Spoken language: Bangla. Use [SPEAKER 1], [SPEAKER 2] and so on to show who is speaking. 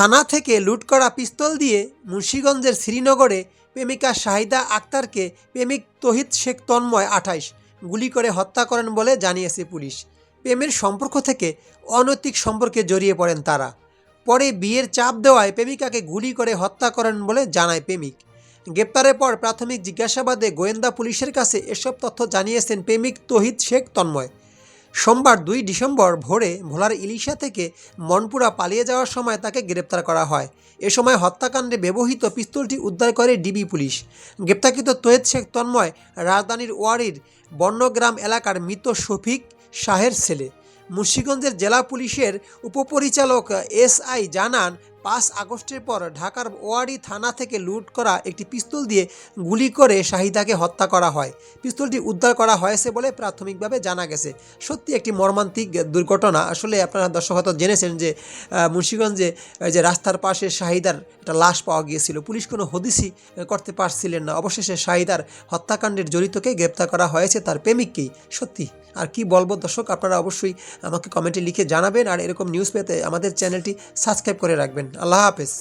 [SPEAKER 1] থানা থেকে লুট করা পিস্তল দিয়ে মুন্সীগঞ্জের শ্রীনগরে প্রেমিকা শাহিদা আক্তারকে প্রেমিক তহিদ শেখ তন্ময় আঠাইশ গুলি করে হত্যা করেন বলে জানিয়েছে পুলিশ। প্রেমের সম্পর্ক থেকে অনৈতিক সম্পর্কে জড়িয়ে পড়েন তারা। পরে বিয়ের চাপ দেওয়ায় প্রেমিকাকে গুলি করে হত্যা করেন বলে জানায় প্রেমিক। গ্রেপ্তারের পর প্রাথমিক জিজ্ঞাসাবাদে গোয়েন্দা পুলিশের কাছে এসব তথ্য জানিয়েছেন প্রেমিক তহিদ শেখ তন্ময়। সোমবার দুই ডিসেম্বর ভোরে ভোলার ইলিশা থেকে মনপুরা পালিয়ে যাওয়ার সময় তাকে গ্রেপ্তার করা হয়। এ সময় হত্যাকাণ্ডে ব্যবহৃত পিস্তলটি উদ্ধার করে ডিবি পুলিশ। গ্রেপ্তারকৃত তৈয়দ শেখ তন্ময় রাজধানীর ওয়ারির বর্ণগ্রাম এলাকার মৃত শফিক শাহের ছেলে। মুন্সিগঞ্জের জেলা পুলিশের উপপরিচালক এসআই জানান পাঁচ আগস্টের পর ঢাকার ওয়ারি থানা থেকে লুট করা একটি পিস্তল দিয়ে গুলি করে শাহিদাকে হত্যা করা হয়। পিস্তলটি উদ্ধার করা হয়েছে বলে প্রাথমিকভাবে জানা গেছে। সত্যি একটি মর্মান্তিক দুর্ঘটনা। আসলে আপনারা দর্শক হয়তো জেনেছেন যে মুন্সীগঞ্জে যে রাস্তার পাশে শাহিদার একটা লাশ পাওয়া গিয়েছিল। পুলিশ কোনো হদিসই করতে পারছিলেন না। অবশেষে শাহিদার হত্যাকাণ্ডের জড়িতকে গ্রেপ্তার করা হয়েছে তার প্রেমিককেই। সত্যি। আর কি বলব দর্শক, আপনারা অবশ্যই আমাকে কমেন্টে লিখে জানাবেন। আর এরকম নিউজ পেতে আমাদের চ্যানেলটি সাবস্ক্রাইব করে রাখবেন। আল্লাহ হাফেজ।